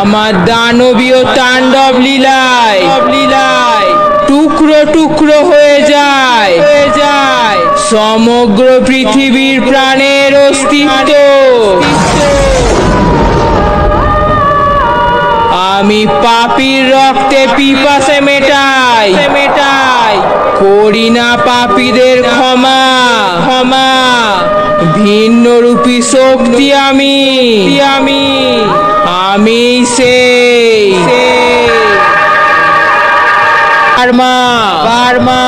আমার দানবীয় তাণ্ডব লীলায়, টুকরো টুকরো হয়ে যায়। হয়ে যায় সমগ্র পৃথিবীর প্রাণের অস্তিত্ব। আমি পাপির রক্তে পিপাসে মেটাই। মেটাই করি না পাপীদের ক্ষমা। ক্ষমা। ভিন্ন রূপী শক্তি আমি আমি। বার্মা। বার্মা।